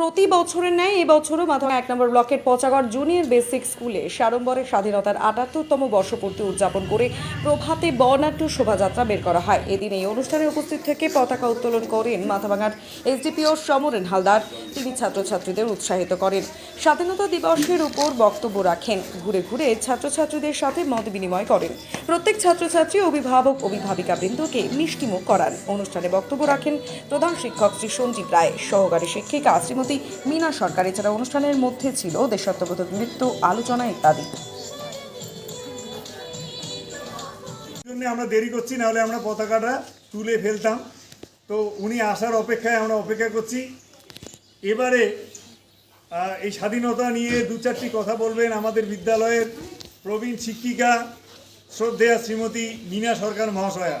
প্রতি বছরের ন্যায় এবছরও মাথা এক নম্বর ব্লকের পচাগড় জুনিয়র বেসিক স্কুলে সাড়ম্বরের স্বাধীনতার আটাত্তরতম বর্ষপূর্তি উদযাপন করে প্রভাতে বর্ণাঢ্য শোভাযাত্রা বের করা হয়। এদিন এই অনুষ্ঠানে উপস্থিত থেকে পতাকা উত্তোলন করেন মাথাভাঙার এসডিপিও সমরেন হালদার। তিনি ছাত্রছাত্রীদের উৎসাহিত করেন। স্বাধীনতা দিবসের উপর বক্তব্য রাখেন। ঘুরে ঘুরে ছাত্রছাত্রীদের সাথে মত বিনিময় করেন। প্রত্যেক ছাত্রছাত্রী অভিভাবক অভিভাবিকা বৃন্দকে মিষ্টিমুখ করান। অনুষ্ঠানে বক্তব্য রাখেন প্রধান শিক্ষক শ্রী সঞ্জীব রায়, সহকারী শিক্ষিকা শ্রীমতী মিনা সরকার, এছাড়া অনুষ্ঠানের মধ্যে ছিল দেশাত্মবোধক নৃত্য, আলোচনা ইত্যাদি। আমরা দেরি করছি, নাহলে আমরা পতাকাটা তুলে ফেলতাম। তো উনি আসার অপেক্ষায় আমরা অপেক্ষা করছি। এবারে এই স্বাধীনতা নিয়ে দু চারটি কথা বলবেন আমাদের বিদ্যালয়ের প্রবীণ শিক্ষিকা, শ্রদ্ধেয়া শ্রীমতী মীনা সরকার মহাশয়া।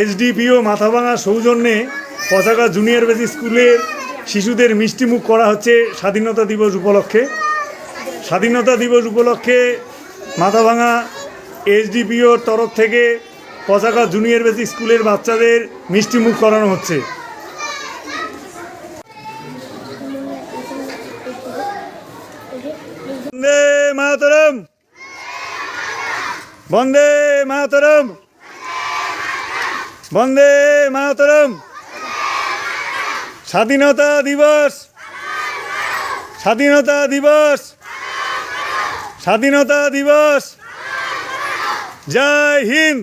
এসডিপিও মাথাভাঙা সৌজন্যে পতাকা জুনিয়র বেসি স্কুলের শিশুদের মিষ্টিমুখ করা হচ্ছে স্বাধীনতা দিবস উপলক্ষে। স্বাধীনতা দিবস উপলক্ষে মাথাভাঙা এসডিপিওর তরফ থেকে পতাকা জুনিয়র বেসি স্কুলের বাচ্চাদের মিষ্টিমুখ করানো হচ্ছে। বন্দে মাতরম। বন্দে মাতরম। বন্দে মাতরম। স্বাধীনতা দিবস। স্বাধীনতা দিবস। স্বাধীনতা দিবস। জয় হিন্দ।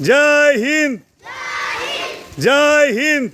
জয় হিন্দ জয় হিন্দ